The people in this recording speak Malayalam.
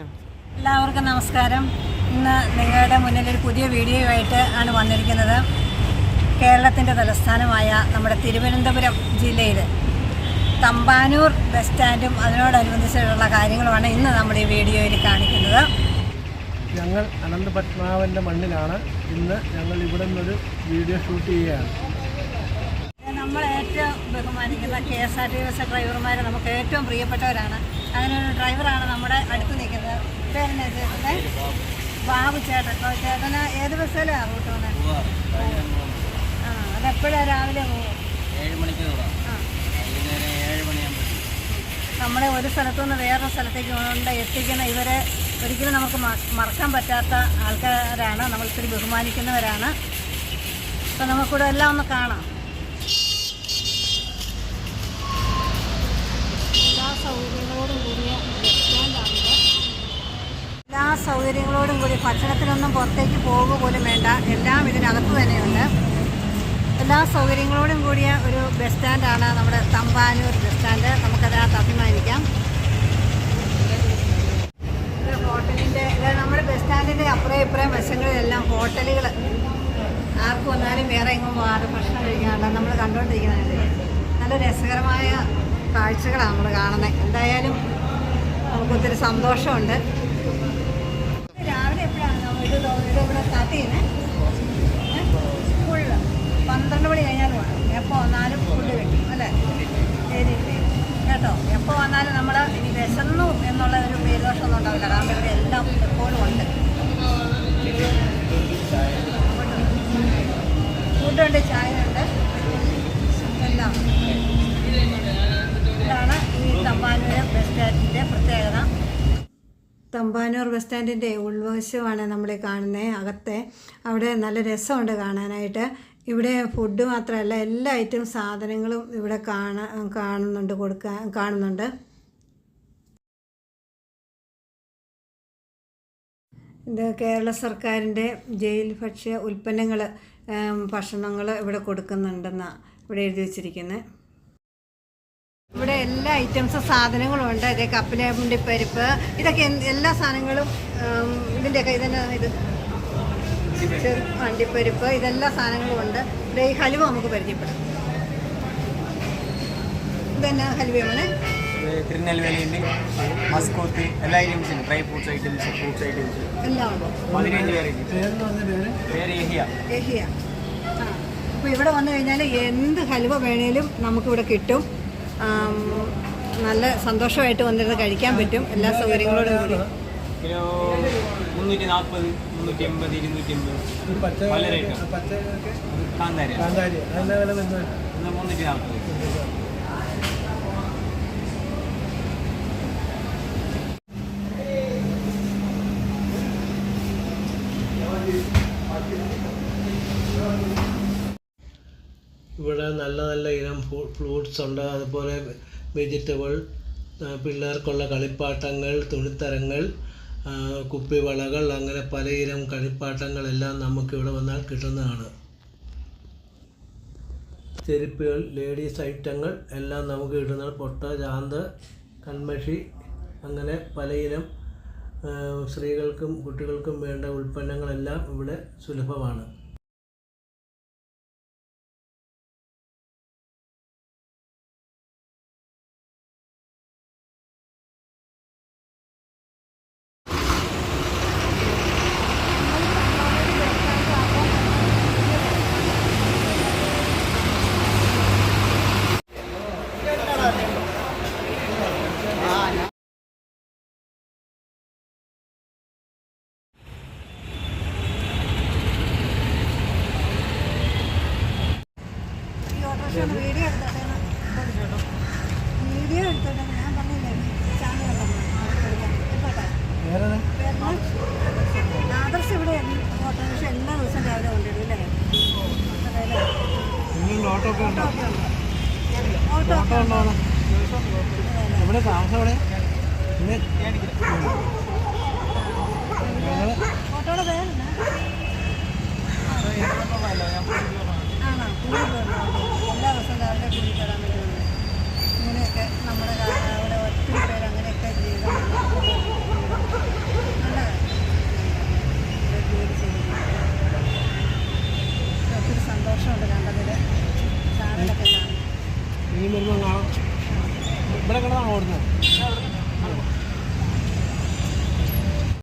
എല്ലാവർക്കും നമസ്കാരം. ഇന്ന് നിങ്ങളുടെ മുന്നിൽ ഒരു പുതിയ വീഡിയോയുമായിട്ട് ആണ് വന്നിരിക്കുന്നത്. കേരളത്തിന്റെ തലസ്ഥാനമായ നമ്മുടെ തിരുവനന്തപുരം ജില്ലയിൽ തമ്പാനൂർ ബസ് സ്റ്റാൻഡും അതിനോടനുബന്ധിച്ചിട്ടുള്ള കാര്യങ്ങളുമാണ് ഇന്ന് നമ്മൾ ഈ വീഡിയോയിൽ കാണിക്കുന്നത്. ഞങ്ങൾ അനന്ത പത്മാവന്റെ മണ്ണിലാണ്. ഇന്ന് ഞങ്ങൾ ഇവിടെ നിന്നൊരു വീഡിയോ ഷൂട്ട് ചെയ്യുകയാണ്. നമ്മൾ ഏറ്റവും ബഹുമാനിക്കുന്ന K S R T bus ഡ്രൈവർമാർ നമുക്ക് ഏറ്റവും പ്രിയപ്പെട്ടവരാണ്. അങ്ങനെ ഒരു ഡ്രൈവറാണ് നമ്മുടെ അടുത്ത് ചേട്ടന്റെ ബാബു ചേട്ടൻ. ചേട്ടന് ഏത് ബസ്സിലാണ് റൂട്ട് പോകുന്നത് ആ അതെപ്പോഴാണ് രാവിലെ പോകും ഏഴ് മണിക്ക് ആ. ഏഴ് മണിയാകുമ്പോഴത്തേക്കും നമ്മളെ ഒരു സ്ഥലത്തു നിന്ന് വേറൊരു സ്ഥലത്തേക്ക് കൊണ്ട് എത്തിക്കുന്ന ഇവരെ ഒരിക്കലും നമുക്ക് മറക്കാൻ പറ്റാത്ത ആൾക്കാരാണ്. നമ്മൾ ഇത്തിരി ബഹുമാനിക്കുന്നവരാണ്. അപ്പം നമുക്കിവിടെ എല്ലാം ഒന്ന് കാണാം എല്ലാ സൗകര്യങ്ങളോടും കൂടിയ ബസ് സ്റ്റാൻഡാണിത് എല്ലാ സൗകര്യങ്ങളോടും കൂടി ഭക്ഷണത്തിനൊന്നും പുറത്തേക്ക് പോവുക പോലും വേണ്ട. എല്ലാം ഇതിനകത്ത് തന്നെയുണ്ട്. എല്ലാ സൗകര്യങ്ങളോടും കൂടിയ ഒരു ബസ് സ്റ്റാൻഡാണ് നമ്മുടെ തമ്പാനൂർ ബസ് സ്റ്റാൻഡ് നമുക്കതിനകത്ത് അഭിമാനിക്കാം. ഹോട്ടലിന്റെ നമ്മുടെ ബസ് സ്റ്റാൻഡിന്റെ അപ്പുറം ഇപ്പുറം വശങ്ങളിലെല്ലാം ഹോട്ടലുകൾ ആർക്കും വന്നാലും വേറെ എങ്ങും പോകാതെ ഭക്ഷണം കഴിക്കാനുള്ള നമ്മൾ കണ്ടുകൊണ്ടിരിക്കുന്നത് നല്ല രസകരമായ കാഴ്ചകളാണ് നമ്മൾ കാണുന്നത് എന്തായാലും നമുക്കൊത്തിരി സന്തോഷമുണ്ട്. എപ്പോഴാണ് ഇത് ഇത് ഇവിടെ സ്റ്റാർട്ട് ചെയ്യുന്നത് മണി കഴിഞ്ഞാൽ വേണം എപ്പോൾ വന്നാലും ഫുഡ് അല്ലേ? കേട്ടോ? എപ്പോൾ വന്നാലും നമ്മൾ ഇനി വിശന്നു എന്നുള്ള ഒരു പേരുദോഷമൊന്നും ഉണ്ടാവില്ല. കാരണം എല്ലാം എപ്പോഴും ഉണ്ട്. ചായ ഉണ്ട്. എല്ലാം. ഇതാണ് ഈ തമ്പാനൂർ ബസ് സ്റ്റാൻഡിന്റെ തമ്പാനൂർ ബസ് സ്റ്റാൻഡിന്റെ ഉൾവശമാണ് നമ്മൾ കാണുന്നത് അകത്തെ. അവിടെ നല്ല രസമുണ്ട് കാണാനായിട്ട്. ഇവിടെ ഫുഡ് മാത്രമല്ല എല്ലാ ഐറ്റം സാധനങ്ങളും ഇവിടെ കാണാ കാണുന്നുണ്ട് കൊടുക്കാൻ കാണുന്നുണ്ട്. ഇത് കേരള സർക്കാരിന്റെ ജയിൽ ഭക്ഷ്യ ഉൽപ്പന്നങ്ങൾ ഭക്ഷണങ്ങൾ ഇവിടെ കൊടുക്കുന്നുണ്ടെന്നാണ് ഇവിടെ എഴുതി വച്ചിരിക്കുന്നത് ഇവിടെ എല്ലാ ഐറ്റംസ് സാധനങ്ങളും ഉണ്ട് ഇതേ കപ്പിലെ പരിപ്പ് ഇതൊക്കെ എല്ലാ സാധനങ്ങളും ഇതിന്റെയൊക്കെ ഇതിന് ഇത് മണ്ടിപ്പരിപ്പ് അണ്ടിപ്പരിപ്പ് ഇതെല്ലാ സാധനങ്ങളും ഉണ്ട് ഇവിടെ ഈ ഹലുവ നമുക്ക് പരിചയപ്പെടാം. ഇതെന്നാ ഹലുവയാണ് ഇത് തിരുനെൽവേലിയുണ്ട്. മസ്കോത്ത് എല്ലാ ഐറ്റംസും dry fruits items fruits items എല്ലാം ഉണ്ട്. പതിനഞ്ച് പേര് പേര്? ഏഹിയ ഏഹിയ അപ്പോൾ ഇവിടെ വന്നു കഴിഞ്ഞാൽ എന്ത് ഹലുവ വേണേലും നമുക്കിവിടെ കിട്ടും. നല്ല സന്തോഷമായിട്ട് വന്നിരുന്ന് കഴിക്കാൻ പറ്റും എല്ലാ സൗകര്യങ്ങളോടും കൂടി. കിലോ മുന്നൂറ്റി നാൽപ്പത് മുന്നൂറ്റി എൺപത് ഇരുന്നൂറ്റി എൺപത് ഒരു പച്ച പല റേറ്റാണ് കാന്താരി കാന്താരി. അതിന്റെ വില വരുന്നത്? ഇത് മുന്നൂറ്റി നാൽപ്പത് ഇവിടെ നല്ല നല്ല ഇനം ഫ്രൂട്ട്സ് ഉണ്ട്. അതുപോലെ വെജിറ്റബിൾ പിള്ളേർക്കുള്ള കളിപ്പാട്ടങ്ങൾ തുണിത്തരങ്ങൾ കുപ്പിവളകൾ അങ്ങനെ പല പലയിനം കളിപ്പാട്ടങ്ങളെല്ലാം നമുക്ക് ഇവിടെ വന്നാൽ കിട്ടുന്നതാണ്. ചെരുപ്പുകൾ ലേഡീസ് ഐറ്റങ്ങൾ എല്ലാം നമുക്ക് കിട്ടുന്ന പൊട്ട ചാന്ത് കൺമഷി അങ്ങനെ പലയിനം സ്ത്രീകൾക്കും കുട്ടികൾക്കും വേണ്ട ഉൽപ്പന്നങ്ങളെല്ലാം ഇവിടെ സുലഭമാണ് ഈ ഓട്ടോറിക്ഷ ഒന്ന് വീഡിയോ എടുത്തോട്ടെ ഞാൻ പറഞ്ഞില്ലേ ആദർശ് ഇവിടെ ഓട്ടോറിക്ഷ എല്ലാ ദിവസവും രാവിലെ കൊണ്ടിടും അല്ലേ? ഓട്ടോ ഒക്കെ ഉണ്ടോ? ഓട്ടോ. എവിടെ താമസം എവിടെ പിന്നെ ഞങ്ങൾ ഓട്ടോയുടെ പേരെന്നാ ആണോ കൂലി പോകുന്നുണ്ട് എല്ലാ ദിവസവും രാവിലെ കൂലി തരാൻ വേണ്ടി വന്നു ഇങ്ങനെയൊക്കെ നമ്മുടെ കാ- അവിടെ ഒത്തിരി പേര് അങ്ങനെയൊക്കെ ജീവിതം മീൻ വരുമ്പോൾ ഇവിടെ കിടന്നാണ് ഓടുന്നത്?